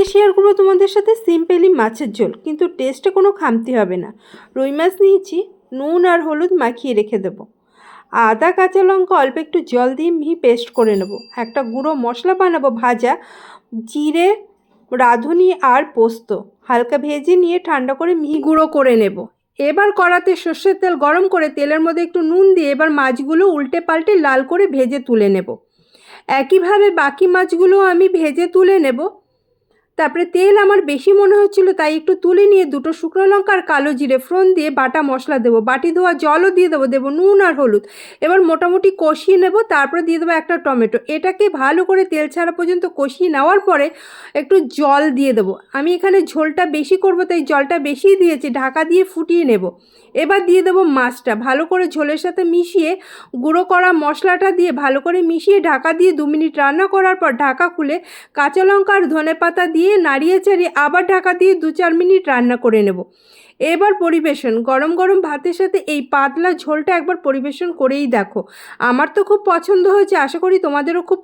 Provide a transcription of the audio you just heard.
আজকে শেয়ার করব তোমাদের সাথে সিম্পলি মাছের ঝোল, কিন্তু টেস্টে কোনো খামতি হবে না। রুই মাছ নিয়েছি, নুন আর হলুদ মাখিয়ে রেখে দেবো। আদা, কাঁচা লঙ্কা, অল্প একটু জল দিয়ে মিহি পেস্ট করে নেব। একটা গুঁড়ো মশলা বানাবো ভাজা, জিরে, রাঁধুনি আর পোস্ত। হালকা ভেজে নিয়ে ঠান্ডা করে মিহি গুঁড়ো করে নেব। এবার কড়াতে সর্ষের তেল গরম করে তেলের মধ্যে একটু নুন দিয়ে এবার মাছগুলো উল্টে পাল্টে লাল করে ভেজে তুলে নেব। একইভাবে বাকি মাছগুলো আমি ভেজে তুলে নেব। তারপরে তেল আমার বেশি মনে হচ্ছিল, তাই একটু তুলে নিয়ে দুটো শুকনো লঙ্কা আর কালো জিরে ফোড়ন দিয়ে বাটা মশলা দেবো। বাটি ধোয়া জলও দিয়ে দেবো দেবো নুন আর হলুদ। এবার মোটামুটি কষিয়ে নেব, তারপরে দিয়ে দেবো একটা টমেটো। এটাকে ভালো করে তেল ছাড়া পর্যন্ত কষিয়ে নেওয়ার পরে একটু জল দিয়ে দেবো। আমি এখানে ঝোলটা বেশি করব, তাই জলটা বেশি দিয়েছি, ঢাকা দিয়ে ফুটিয়ে নেব। এবার দিয়ে দেবো মাছটা, ভালো করে ঝোলের সাথে মিশিয়ে গুঁড়ো করা মশলাটা দিয়ে ভালো করে মিশিয়ে ঢাকা দিয়ে দু মিনিট রান্না করার পর ঢাকা খুলে কাঁচা লঙ্কা আর ধনে পাতা দিয়ে নাড়িয়ে চাড়িয়ে আবার ঢাকা দিয়ে দু চার মিনিট রান্না করে নেব। এবার পরিবেশন, গরম গরম ভাতের সাথে এই পাতলা ঝোলটা একবার পরিবেশন করেই দেখো। আমার তো খুব পছন্দ হয়েছে, আশা করি তোমাদেরও খুব